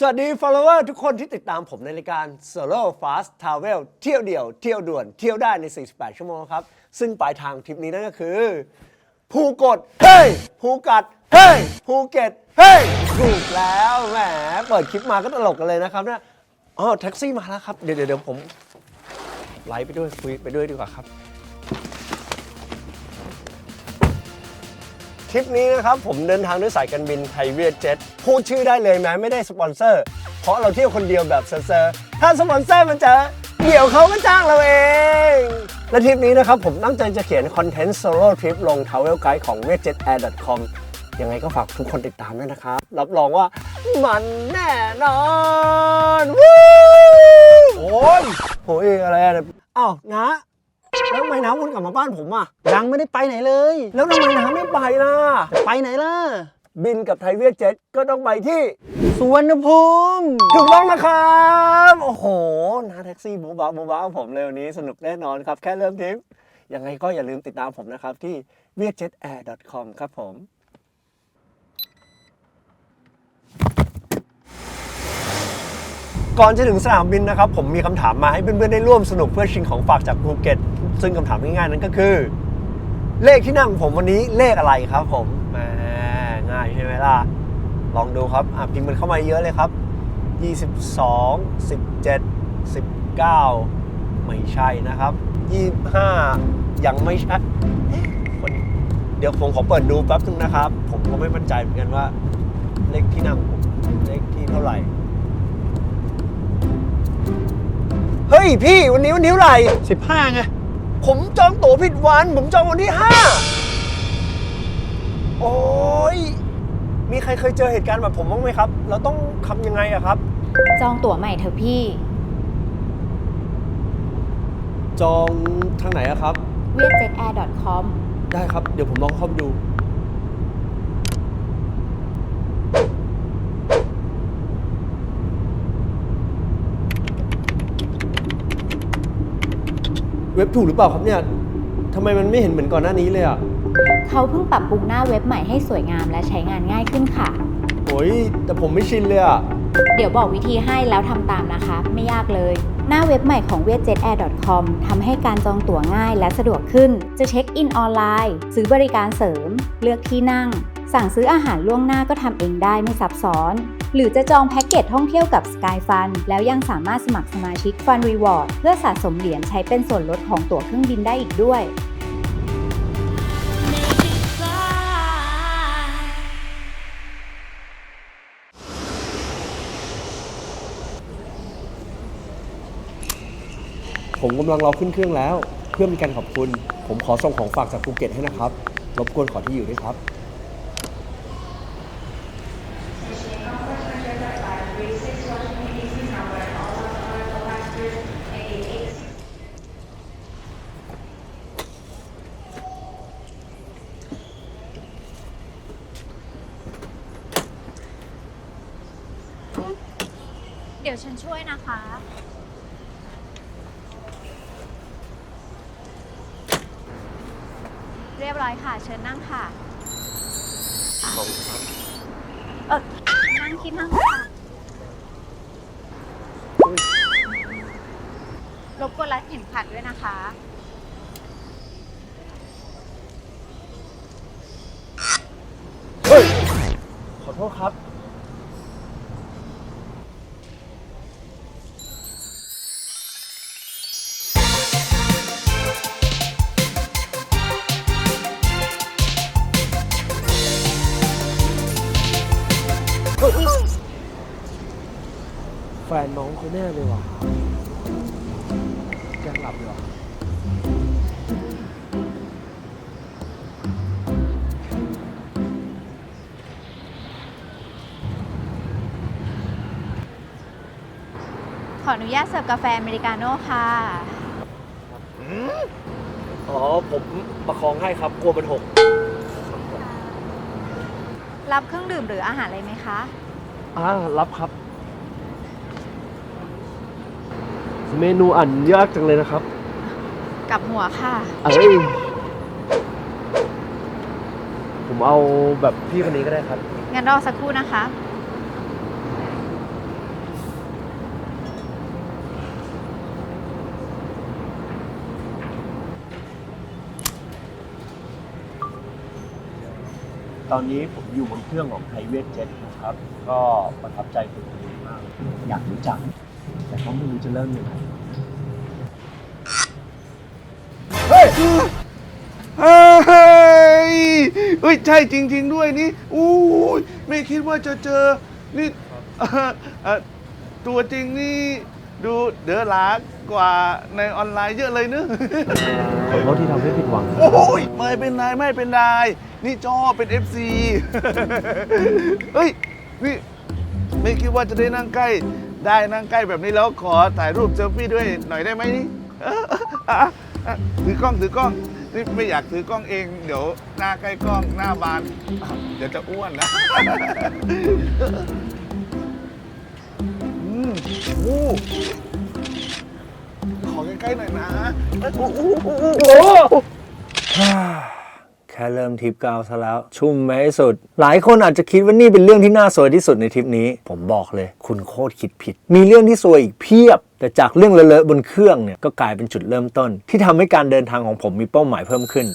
สวัสดี follower ทุกคนที่ติดตามผมในรายการ Solo Fast Travel เที่ยวเดี่ยว เที่ยวด่วน เที่ยวได้ใน 48 ชั่วโมงครับ ซึ่งปลายทางทริปนี้นั่นก็คือ ภูกด เฮ้ย ภูกัด เฮ้ย ภูเก็ต เฮ้ย ถูกแล้วแหม เปิดคลิปมาก็ตลกกันเลยนะครับเนี่ยอ๋อแท็กซี่มาแล้วครับ เดี๋ยวเดี๋ยวผมไลฟ์ไปด้วยคุยไปด้วยดีกว่าครับ ทริปนี้นะครับผมเดินทางด้วยสายการบินไทยเวียดเจ็ตพูดชื่อได้เลยแม้ไม่ได้สปอนเซอร์ เพราะเราเที่ยวคนเดียวแบบเซอร์ๆถ้าสปอนเซอร์มันจะเดี๋ยวเขาก็จ้างเราเอง และทริปนี้นะครับผมตั้งใจจะเขียนคอนเทนต์โซโล่ทริปลง Travel Guide ของ w e j e t a i r c o m ยังไงก็ฝากทุกคนติดตามด้วยนะครับ รับรองว่ามันแน่นอนวู้โอ้ยโหยอะไรอะอ้าวนะ แล้วทำไมน้ำวนกลับมาบ้านผมอะยังไม่ได้ไปไหนเลย แล้วทำไมน้ำไม่ไปล่ะจะไปไหนล่ะ บินกับไทยเวียดเจ็ตก็ต้องไปที่สวนภูมิถูกต้องนะครับ โอ้โหนาแท็กซี่บูบ้าบูบ้าของผมเลยวันนี้สนุกแน่นอนครับ แค่เริ่มทริปยังไงก็อย่าลืมติดตามผมนะครับที่ vietjetair.com ครับผมก่อนจะถึงสนามบินนะครับ ผมมีคำถามมาให้เพื่อนๆ ได้ร่วมสนุกเพื่อชิงของฝากจากภูเก็ต ซึ่งคำถามง่ายๆนั้นก็คือ เลขที่นั่งของผมวันนี้เลขอะไรครับ ผมแหมง่ายใช่ไหมล่ะลองดูครับอะพิมพ์มันเข้ามาเยอะเลยครับ 22 17 19 ไม่ใช่นะครับ 25 ยังไม่ใช่เอ๊ะคนเดี๋ยวผมขอเปิดดูแป๊บนึงนะครับ ผมก็ไม่มั่นใจเหมือนกันว่า เลขที่นั่งผมเลขที่เท่าไหร่เฮ้ยพี่วันนี้วันที่เท่าไหร่ 15ไง ผมจองตั๋วผิดวัน ผมจองวันที่5โอ้ยมีใครเคยเจอเหตุการณ์แบบผมบ้างไหมครับ เราต้องทำยังไงอะครับ จองตั๋วใหม่เถอะพี่ จองทางไหนอะครับ vietjetair.com ได้ครับ เดี๋ยวผมลองเข้าไปดู เว็บถูกหรือเปล่าครับเนี่ยทำไมมันไม่เห็นเหมือนก่อนหน้านี้เลยอะเขาเพิ่งปรับปรุงหน้าเว็บใหม่ให้สวยงามและใช้งานง่ายขึ้นค่ะ โอ้ยแต่ผมไม่ชินเลยอะเดี๋ยวบอกวิธีให้แล้วทำตามนะคะ ไม่ยากเลย หน้าเว็บใหม่ของ vietjetair.com ทำให้การจองตั๋วง่ายและสะดวกขึ้น จะเช็คอินออนไลน์ ซื้อบริการเสริม เลือกที่นั่ง สั่งซื้ออาหารล่วงหน้าก็ทำเองได้ไม่ซับซ้อน หรือจะจองแพ็กเกจท่องเที่ยวกับ Sky Fun แล้วยังสามารถสมัครสมาชิก Fun Reward เพื่อสะสมเหรียญใช้เป็นส่วนลดของตั๋วเครื่องบินได้อีกด้วย ผมกำลังรอขึ้นเครื่องแล้ว เพื่อเป็นการขอบคุณ ผมขอส่งของฝากจากภูเก็ตให้นะครับ รบกวนขอที่อยู่ด้วยครับ ดี๋ยวฉันช่วยนะคะ เรียบร้อยค่ะ เชิญนั่งค่ะเออนั่งคิดนั่งค่ะรบกวนรัดเข็มขัดด้วยนะคะเฮ้ยขอโทษครับ แฟนน้องเขาแน่เลยว่ะแกหลับเลยว่ะขออนุญาตเสิร์ฟกาแฟอเมริกาโน่ค่ะ อ๋อ ผมประคองให้ครับกลัวมันหก รับเครื่องดื่มหรืออาหารอะไรไหมคะ อ่ารับครับ เมนูอ่านยากจังเลยนะครับกับหัวค่ะ เอ้ยผมเอาแบบพี่คนนี้ก็ได้ครับ งั้นรอสักครู่นะคะ ตอนนี้ผมอยู่บนเครื่องของไทเวทเจ็ตนะครับ ก็ประทับใจคนคนนี้มาก อยากรู้จัก แต่ก็ไม่รู้จะเริ่มยังไงเฮ้ยเฮ้ยเฮ้ยใช่จริง ๆ ด้วยนี่อู้ยไม่คิดว่าจะเจอ นี่เอ่อเอ่อตัวจริงนี่ดูเดือหลากว่าในออนไลน์เยอะเลยเนอะ ขอโทษที่ทำให้ผิดหวัง โอ้ยไม่เป็นไรไม่เป็นไร นี่จอเป็น FC เฮ้ยนี่ไม่คิดว่าจะได้นั่งใกล้ ได้นั่งใกล้แบบนี้แล้วขอถ่ายรูปเซลฟี่ด้วยหน่อยได้ไหมนี่ถือกล้องถือกล้องนี่ไม่อยากถือกล้องเอง เดี๋ยวหน้าใกล้กล้องหน้าบาน เดี๋ยวจะอ้วนนะอืมโอ้ขอใกล้ๆหน่อยนะโอ้โห ค่เริ่มทริปกาวซะแล้ว ชุ่มไหมให้สุด หลายคนอาจจะคิดว่านี่เป็นเรื่องที่น่าสวยที่สุดในทริปนี้ ผมบอกเลย คุณโคตรคิดผิด มีเรื่องที่สวยอีกเพียบ แต่จากเรื่องเลอะๆบนเครื่องเนี่ยก็กลายเป็นจุดเริ่มต้น ที่ทำให้การเดินทางของผมมีเป้าหมายเพิ่มขึ้น